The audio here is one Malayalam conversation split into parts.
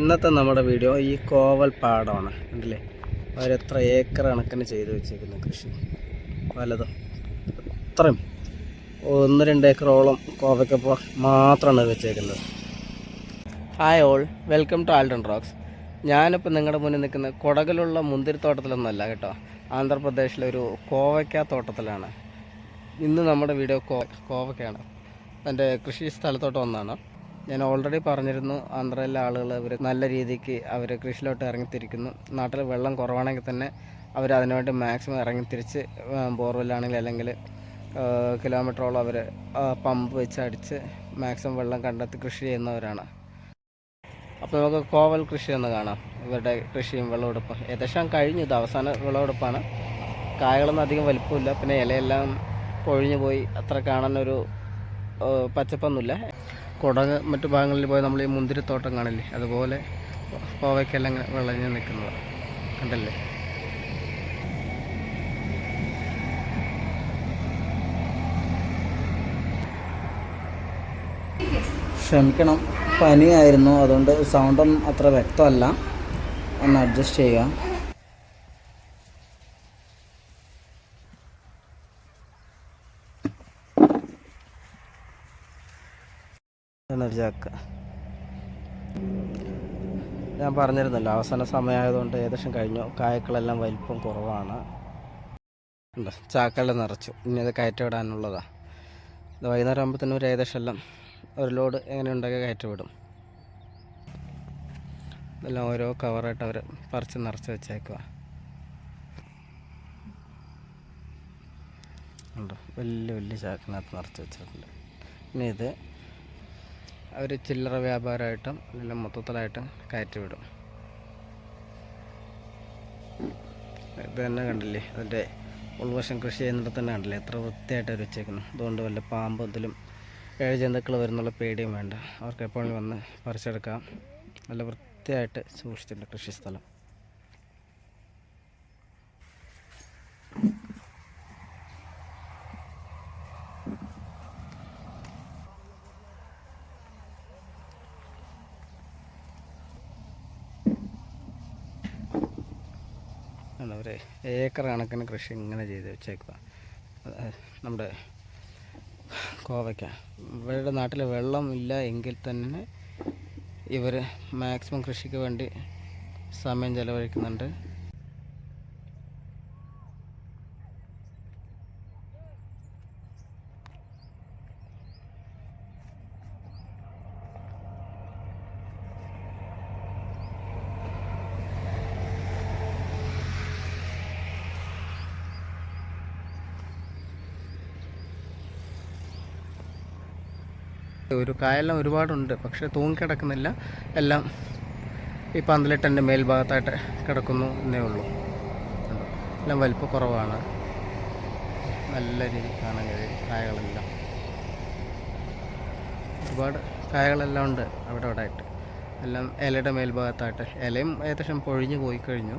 ഇന്നത്തെ നമ്മുടെ വീഡിയോ ഈ കോവൽ പാടമാണ് ഉണ്ടല്ലേ അവരെത്ര ഏക്കർ കണക്കിന് ചെയ്ത് വെച്ചേക്കുന്ന കൃഷി. പലതും അത്രയും. ഒന്ന് രണ്ട് ഏക്കറോളം കോവയ്ക്കപ്പോൾ മാത്രമാണ് വെച്ചേക്കുന്നത്. Hi all welcome to Alden Rocks ഞാനിപ്പോൾ നിങ്ങളുടെ മുന്നിൽ നിൽക്കുന്ന കുടകിലുള്ള മുന്തിരിത്തോട്ടത്തിലൊന്നുമല്ല കേട്ടോ. ആന്ധ്രാപ്രദേശിലെ ഒരു കോവയ്ക്ക തോട്ടത്തിലാണ്. ഇന്ന് നമ്മുടെ വീഡിയോ കോ കോവയ്ക്കാണ്. എന്റെ കൃഷി സ്ഥലത്തോട്ട് വന്നതാണ് ഞാൻ ഓൾറെഡി പറഞ്ഞിരുന്നു ആന്ധ്രയിലെ ആളുകൾ അവർ നല്ല രീതിക്ക് അവർ കൃഷിയിലോട്ട് ഇറങ്ങിത്തിരിക്കുന്നു. നാട്ടിൽ വെള്ളം കുറവാണെങ്കിൽ തന്നെ അവർ അതിനുവേണ്ടി മാക്സിമം ഇറങ്ങിത്തിരിച്ച് ബോർവെല്ലാണെങ്കിൽ അല്ലെങ്കിൽ കിലോമീറ്ററോളം അവർ പമ്പ് വെച്ച് അടിച്ച് മാക്സിമം വെള്ളം കണ്ടെത്തി കൃഷി ചെയ്യുന്നവരാണ്. അപ്പോൾ നമുക്ക് കോവൽ കൃഷി ഒന്ന് കാണാം. ഇവരുടെ കൃഷിയും വിളവെടുപ്പും. ഏകദേശം കഴിഞ്ഞു. ഇത് അവസാന വിളവെടുപ്പാണ്. കായകളൊന്നും അധികം വലിപ്പമില്ല. പിന്നെ ഇലയെല്ലാം പൊഴിഞ്ഞു പോയി അത്ര കാണാനൊരു പച്ചപ്പൊന്നുമില്ല. കുടങ്ങ് മറ്റു ഭാഗങ്ങളിൽ പോയി നമ്മൾ ഈ മുന്തിരിത്തോട്ടം കാണില്ലേ? അതുപോലെ കോവയ്ക്കെല്ലാം ഇങ്ങനെ വിളഞ്ഞ് നിൽക്കുന്നത്. കണ്ടല്ലേ? ക്ഷമിക്കണം പനിയായിരുന്നു. അതുകൊണ്ട് സൗണ്ടൊന്നും അത്ര വ്യക്തമല്ല. ഒന്ന് അഡ്ജസ്റ്റ് ചെയ്യുക. ഒരു ചക്ക ഞാൻ പറഞ്ഞിരുന്നല്ലോ അവസാന സമയമായതുകൊണ്ട് ഏകദേശം കഴിഞ്ഞു. കായക്കളെല്ലാം വലിപ്പം കുറവാണ്. ഉണ്ട്? ചാക്കളെ നിറച്ചു. ഇനി അത് കയറ്റി വിടാനുള്ളതാണ് വൈകുന്നേരം ആകുമ്പോഴത്തേനും ഒരു ഏകദേശം എല്ലാം ഒരു ലോഡ് എങ്ങനെ ഉണ്ടാക്കി കയറ്റി വിടും ഇതെല്ലാം ഓരോ കവറായിട്ട് അവർ പറിച്ച് നിറച്ച് വെച്ചേക്കുക ഉണ്ട്? വലിയ വലിയ ചാക്കിനകത്ത് നിറച്ച് വെച്ചിട്ടുണ്ട്. ഇനി ഇത് അവർ ചില്ലറ വ്യാപാരമായിട്ടും അല്ലെങ്കിൽ മൊത്തത്തിലായിട്ടും കയറ്റി വിടും ഇത് തന്നെ കണ്ടില്ലേ? അതിന്റെ ഉൾവശം കൃഷി ചെയ്യുന്നിടത്ത് തന്നെ കണ്ടില്ലേ? എത്ര വൃത്തിയായിട്ട് അവർ വെച്ചേക്കുന്നു. അതുകൊണ്ട് വല്ല പാമ്പ് എന്തെങ്കിലും ഏഴ് ജന്തുക്കൾ വരുന്നുള്ള പേടിയും വേണ്ട. അവർക്ക് എപ്പോഴും വന്ന് പറിച്ചെടുക്കാം. നല്ല വൃത്തിയായിട്ട് സൂക്ഷിച്ചിട്ടുണ്ട് കൃഷി സ്ഥലം. ആണ്? പറയുക ഏക്കർ കണക്കിന് കൃഷി ഇങ്ങനെ ചെയ്ത് വെച്ചേക്കുക നമ്മുടെ കോവയ്ക്ക. ഇവരുടെ നാട്ടിൽ വെള്ളം ഇല്ല എങ്കിൽ തന്നെ ഇവർ മാക്സിമം കൃഷിക്ക് വേണ്ടി സമയം ചെലവഴിക്കുന്നുണ്ട്. ഒരു കായെല്ലാം ഒരുപാടുണ്ട് പക്ഷെ തൂങ്ങിക്കിടക്കുന്നില്ല എല്ലാം ഈ പന്തലിട്ടന്റെ മേൽഭാഗത്തായിട്ട് കിടക്കുന്നു എന്നേ ഉള്ളൂ? എല്ലാം വലിപ്പം കുറവാണ്. നല്ല രീതിയിൽ കാണാൻ കഴിയും കായകളെല്ലാം. ഒരുപാട് കായകളെല്ലാം ഉണ്ട് അവിടെ അവിടെ ആയിട്ട്. എല്ലാം ഇലയുടെ മേൽഭാഗത്തായിട്ട്. ഇലയും ഏകദേശം പൊഴിഞ്ഞു പോയി കഴിഞ്ഞു.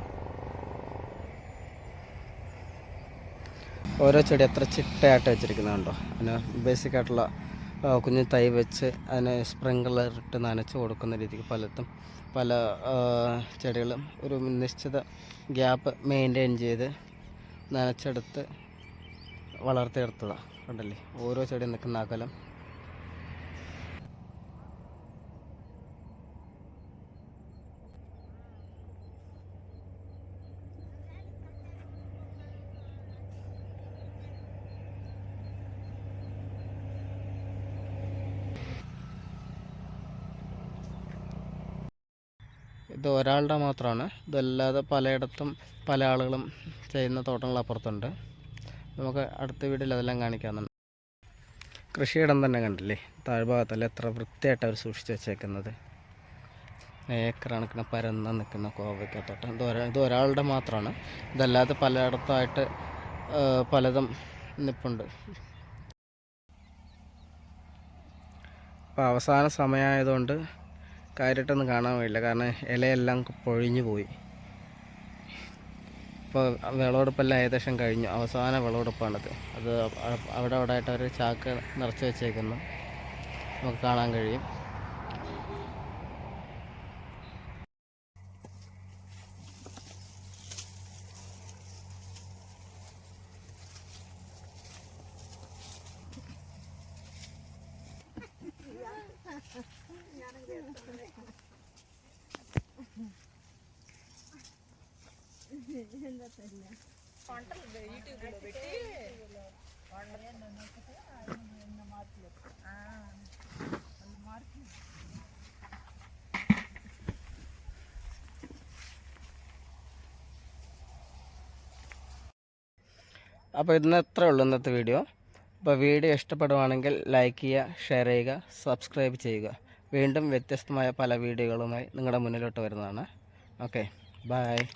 ഓരോ ചെടി എത്ര ചിട്ടയായിട്ട് വെച്ചിരിക്കുന്നുണ്ടോ? അതിന് ബേസിക് ആയിട്ടുള്ള കുഞ്ഞു തൈ വെച്ച് അതിനെ സ്പ്രിങ്ക്ലർ ഇട്ട് നനച്ച് കൊടുക്കുന്ന രീതിക്ക് പലതും പല ചെടികളും ഒരു നിശ്ചിത ഗ്യാപ്പ് മെയിന്റെയിൻ ചെയ്ത് നനച്ചെടുത്ത് വളർത്തിയെടുത്തതാണ് കണ്ടല്ലേ? ഓരോ ചെടി നിൽക്കുന്ന അകലം ഇത് ഒരാളുടെ മാത്രമാണ്. ഇതല്ലാതെ പലയിടത്തും പല ആളുകളും ചെയ്യുന്ന തോട്ടങ്ങൾ അപ്പുറത്തുണ്ട്. നമുക്ക് അടുത്ത വീട്ടിൽ അതെല്ലാം കാണിക്കാമെന്നുണ്ട്. കൃഷിയിടം തന്നെ കണ്ടില്ലേ? താഴ്ഭാഗത്തല്ല എത്ര വൃത്തിയായിട്ട് അവർ സൂക്ഷിച്ച് വെച്ചേക്കുന്നത്. ഏക്കർ കണക്കിന് പരന്ന് നിൽക്കുന്ന കോവയ്ക്ക തോട്ടം ഇത് ഒരാ ഇത് ഒരാളുടെ മാത്രമാണ്. ഇതല്ലാതെ പലയിടത്തായിട്ട് പലതും നിപ്പുണ്ട്. അപ്പോൾ അവസാന സമയമായതുകൊണ്ട് കാര്യമായിട്ടൊന്നും കാണാൻ കഴിയില്ല കാരണം ഇലയെല്ലാം പൊഴിഞ്ഞു പോയി. ഇപ്പോൾ വിളവെടുപ്പെല്ലാം ഏകദേശം കഴിഞ്ഞു. അവസാന വിളവെടുപ്പാണിത്. അത് അവിടെ അവിടെ ആയിട്ട് അവർ ചാക്ക് നിറച്ച് വെച്ചേക്കുന്നു. നമുക്ക് കാണാൻ കഴിയും. അപ്പോൾ ഇന്ന് എത്രയേ ഉള്ളൂ ഇന്നത്തെ വീഡിയോ. അപ്പോൾ വീഡിയോ ഇഷ്ടപ്പെടുവാണെങ്കിൽ ലൈക്ക് ചെയ്യുക ഷെയർ ചെയ്യുക സബ്സ്ക്രൈബ് ചെയ്യുക. വീണ്ടും വ്യത്യസ്തമായ പല വീഡിയോകളുമായി നിങ്ങളുടെ മുന്നിലോട്ട് വരുന്നതാണ്. Okay bye.